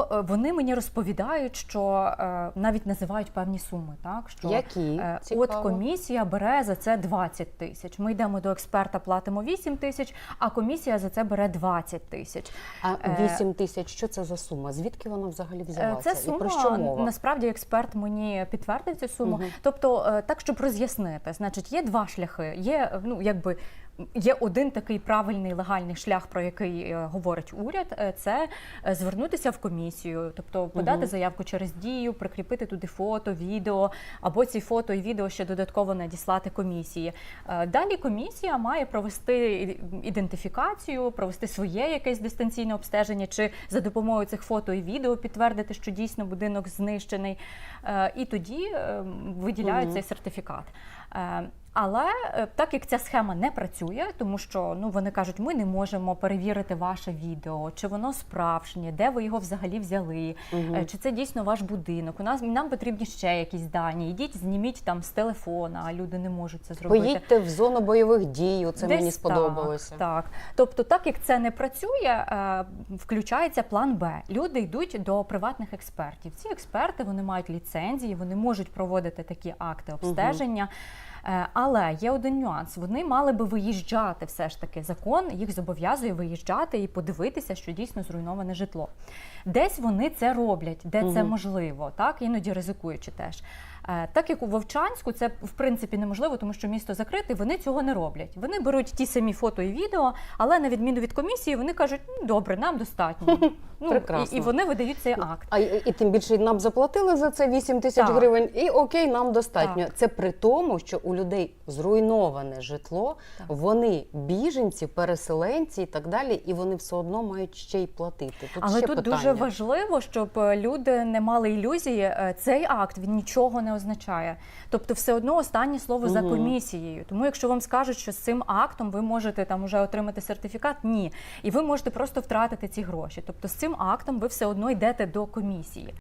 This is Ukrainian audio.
Е, Вони мені розповідають, що е, навіть називають певні суми, так що Які? е, Цікаво. от комісія бере за це 20 тисяч. Ми йдемо до експерта, платимо 8 тисяч, а комісія за це бере 20 тисяч. А Е, 8 тисяч, що це за сума? Звідки вона взагалі взялася? Це І про що мова? насправді експерт мені підтвердив цю суму. Мгм. Тобто, так щоб роз'яснити, значить, є два шляхи. Є ну якби. Є один такий правильний легальний шлях, про який е, говорить уряд, е, це е, звернутися в комісію, тобто подати Мгм. заявку через дію, прикріпити туди фото, відео, або ці фото і відео ще додатково надіслати комісії. Далі комісія має провести ідентифікацію, провести своє якесь дистанційне обстеження, чи за допомогою цих фото і відео підтвердити, що дійсно будинок знищений. І тоді е, виділяють Мгм. цей сертифікат. Е, Але е, так як ця схема не працює, тому що ну вони кажуть, ми не можемо перевірити ваше відео, чи воно справжнє, де ви його взагалі взяли, е, чи це дійсно ваш будинок. У нас нам потрібні ще якісь дані. Йдіть, зніміть там з телефона, а люди не можуть це зробити. Поїдьте в зону бойових дій, це мені сподобалося. Так, так. Тобто, так як це не працює, включається план Б. Люди йдуть до приватних експертів. Ці експерти вони мають ліцензії, вони можуть проводити такі акти обстеження. Е, Але є один нюанс. Вони мали би виїжджати все ж таки. Закон їх зобов'язує виїжджати і подивитися, що дійсно зруйноване житло. Десь вони це роблять, де це можливо, так іноді ризикуючи теж. Е, Так як у Вовчанську це в принципі неможливо, тому що місто закрите, вони цього не роблять. Вони беруть ті самі фото і відео, але на відміну від комісії, вони кажуть, ну добре, нам достатньо. Ну, і, Прекрасно. і вони видають цей акт. А і, і тим більше нам заплатили за це 8 тисяч Так. гривень, і окей, нам достатньо. Це при тому, що у людей зруйноване житло, Так. вони біженці, переселенці і так далі, і вони все одно мають ще й платити. Тут Але ще тут питання. дуже важливо, щоб е, люди не мали ілюзії. е, Цей акт він нічого не означає. Тобто, все одно останнє слово за комісією. Тому, якщо вам скажуть, що з цим актом ви можете там уже отримати сертифікат, ні. І ви можете просто втратити ці гроші. Тобто, з цим актом ви все одно йдете до комісії.